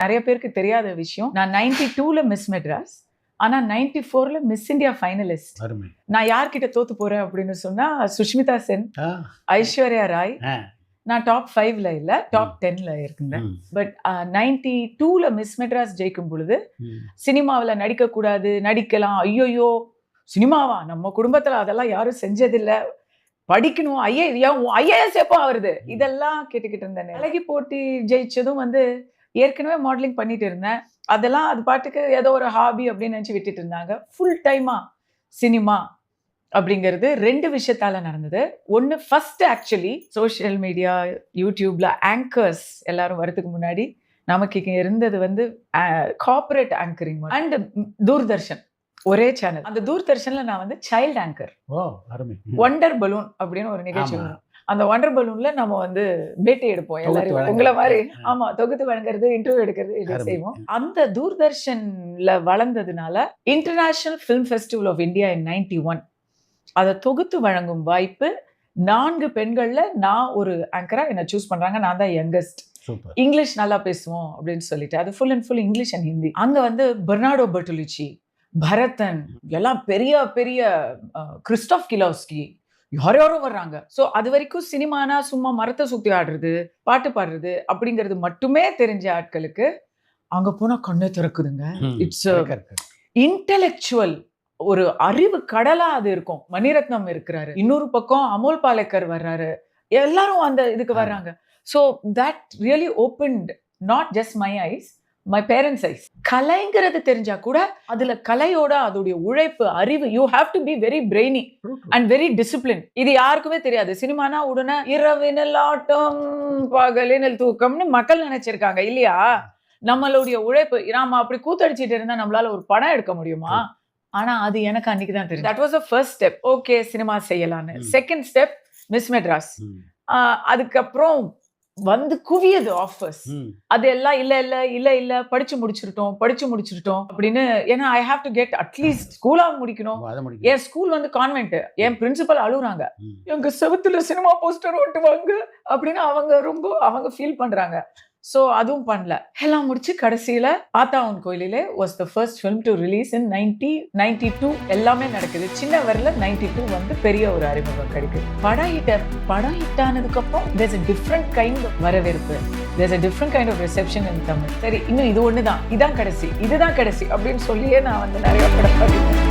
நிறைய பேருக்கு தெரியாத விஷயம். நான் நைன்டி டூல மிஸ் மெட்ராஸ். ஆனா நைன்டி ஃபோர்ல மிஸ் இந்தியா ஃபைனலிஸ்ட் நான் யார்கிட்ட தோத்து போறேன் அப்படின்னு சொன்னா சுஷ்மிதா சென் ஐஸ்வர்யா ராய். நான் டாப் ஃபைவ்ல இல்ல டாப் டென்ல இருக்கேன் ம், பட் நைன்டி டூல மிஸ் மெட்ராஸ் ஜெயிக்கும் பொழுது. சினிமாவில் நடிக்கக்கூடாது நடிக்கலாம் ஐயோயோ சினிமாவா? நம்ம குடும்பத்துல அதெல்லாம் யாரும் செஞ்சதில்ல. படிக்கணும் ஐஏ ஐஏஎஸ் எப்போ ஆகுறது இதெல்லாம் கேட்டுக்கிட்டு இருந்தேன். அழகி போட்டி ஜெயிச்சதும் வந்து ஏற்கனவே மாடலிங் பண்ணிட்டு இருந்தேன். அதெல்லாம் அது பாட்டுக்கு ஏதோ ஒரு ஹாபி அப்படின்னு நினச்சி விட்டுட்டு இருந்தாங்க. ஃபுல் டைமா சினிமா அப்படிங்கிறது ரெண்டு விஷயத்தால நடந்தது. ஒன்று ஃபர்ஸ்ட் ஆக்சுவலி சோஷியல் மீடியா யூடியூப்ல ஆங்கர்ஸ் எல்லாரும் வரதுக்கு முன்னாடி நமக்கு இங்க இருந்தது வந்து கார்பரேட் ஆங்கரிங் அண்ட் தூர்தர்ஷன் ஒரே சேனல் அந்த தூர்தர்ஷன்ல நான் வந்து சைல்ட் ஆங்கர். ஒண்டர் பலூன் அப்படின்னு ஒரு நிகழ்ச்சி அந்த ஒண்டர் பலூன்ல நம்ம வந்து பேட்டி எடுப்போம் எல்லாரும். உங்களை மாதிரி. ஆமா தொகுத்து வழங்குறது இன்டர்வியூ எடுக்கிறது இது. செய்வோம். அந்த தூர்தர்ஷன்ல வளர்ந்ததுனால international film festival of India in ninety one அதை தொகுத்து வழங்கும் வாய்ப்பு நான்கு பெண்கள்ல நான் ஒரு ஆங்கரா என்ன சூஸ் பண்றாங்க. நான் தான் யங்கஸ்ட் இங்கிலீஷ் நல்லா பேசுவோம் அப்படின்னு சொல்லிட்டு. அது full and full English and Hindi அங்க வந்து பெர்னாடோ பர்டுலிச்சி பரதன் எல்லாம் பெரிய பெரிய அஹ், கிறிஸ்டாஃப் கிலோஸ்கி யார் யாரும் வர்றாங்க ஸோ அது வரைக்கும் சினிமானா சும்மா மரத்தை சுத்தி ஆடுறது பாட்டு பாடுறது அப்படிங்கிறது மட்டுமே தெரிஞ்ச ஆட்களுக்கு அங்க போனா கண்ணே திறக்குதுங்க. இட்ஸ். இன்டெலெக்சுவல் ஒரு அறிவு கடலா அது இருக்கும் மணிரத்னம் இருக்கிறாரு இன்னொரு பக்கம் அமோல் பாலேக்கர் வர்றாரு எல்லாரும் அந்த இதுக்கு. வர்றாங்க so that really opened not just my eyes my parents eyes கலைங்கிறது தெரிஞ்சா கூட அதுல கலையோட அதோடைய உழைப்பு அறிவு you have to be very brainy. And very discipline இது யாருக்குமே தெரியாது. சினிமானா உடனே இரவினில் ஆட்டம் பகலினில் தூக்கம்னு மக்கள் நினைச்சிருக்காங்க இல்லையா? நம்மளுடைய உழைப்பு நாம அப்படி கூத்தடிச்சிட்டு இருந்தா நம்மளால ஒரு படம் எடுக்க முடியுமா? ஆனா அது எனக்கு அன்னைக்கு தான் தெரியும் that was a first step okay cinema செய்யலான்னு. செகண்ட் ஸ்டெப் மிஸ் மெட்ராஸ் அதுக்கப்புறம் வந்து குவியது ஆஃபர்ஸ். அது எல்லாம் இல்ல இல்ல இல்ல இல்ல படிச்சு முடிச்சிருட்டோம் படிச்சு முடிச்சிருட்டோம் அப்படின்னு ஏன்னா I have to get at least ஸ்கூலா முடிக்கணும். என் ஸ்கூல் வந்து கான்வென்ட் என் பிரின்சிபல் அழுகுறாங்க. எங்க செவுத்துல சினிமா போஸ்டர் ஒட்டுவாங்க அப்படின்னு அவங்க ரொம்ப அவங்க ஃபீல் பண்றாங்க. ஸோ அதுவும் பண்ணல. எல்லாம் முடிச்சு கடைசியில் ஆத்தாவன் கோயிலிலே was the first film to release in ninety ninety two எல்லாமே நடக்குது. சின்ன வரல நைன்டி டூ வந்து பெரிய ஒரு அறிமுகம் கிடைக்குது. படம் ஹிட்டர் படம் ஹிட் ஆனதுக்கப்புறம் தேர்ஸ் அ டிஃப்ரெண்ட் கைண்ட் வரவேற்பு. There's a different kind of reception in Tamil சரி இன்னும் இது ஒன்று தான் இதான் கடைசி. இதுதான் கடைசி. அப்படின்னு சொல்லியே நான் வந்து நிறைய படம் பார்த்துருக்கேன்